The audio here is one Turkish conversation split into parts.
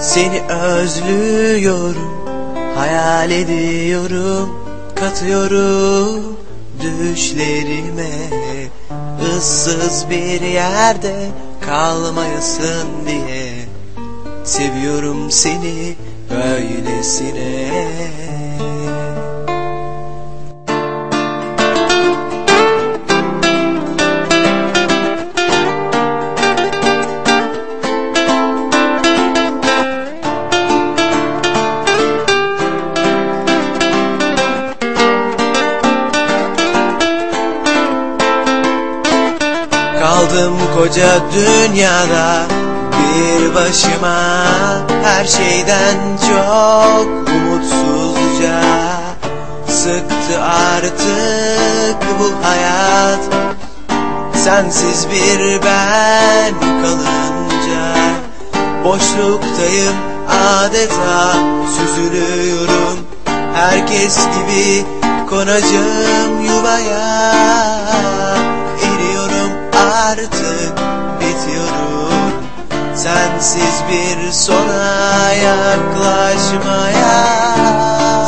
Seni özlüyorum Hayal ediyorum Katıyorum Düşlerime. Issız bir yerde Kalmayasın diye Seviyorum seni Böylesine Kaldım koca dünyada. Bir başıma Her şeyden çok umutsuzca Sıktı artık bu hayat. Sensiz bir ben kalınca Boşluktayım adeta. Süzülüyorum Herkes gibi konacağım yuvaya artık bitiyorum. Sensiz bir sona yaklaşmaya.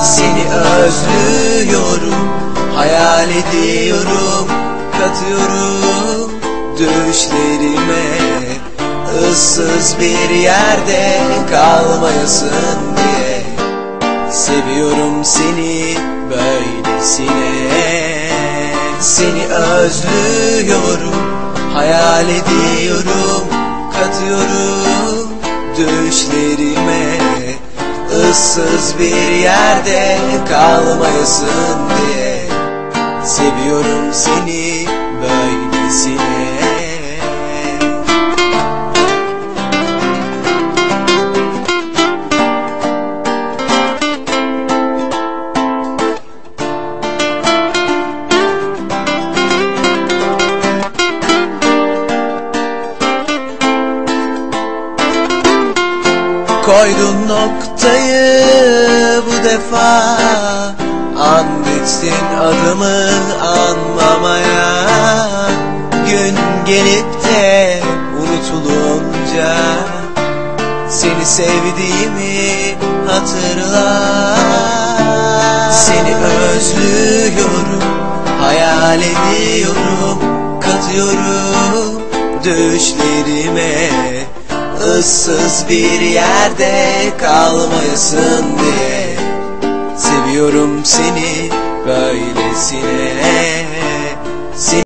Seni özlüyorum Hayal ediyorum Katıyorum. Düşlerime ıssız bir yerde kalmayasın diye. Seviyorum seni böylesine. Seni özlüyorum Hayal ediyorum Katıyorum düşlerime ıssız bir yerde kalmayasın diye. Seviyorum seni böylesine Koydun noktayı bu defa. And içsin adımı anmamaya Gün gelip de unutulunca Seni sevdiğimi hatırla. Seni özlüyorum Hayal ediyorum Katıyorum düşlerime ıssız bir yerde kalmayasın diye. Seviyorum seni böylesine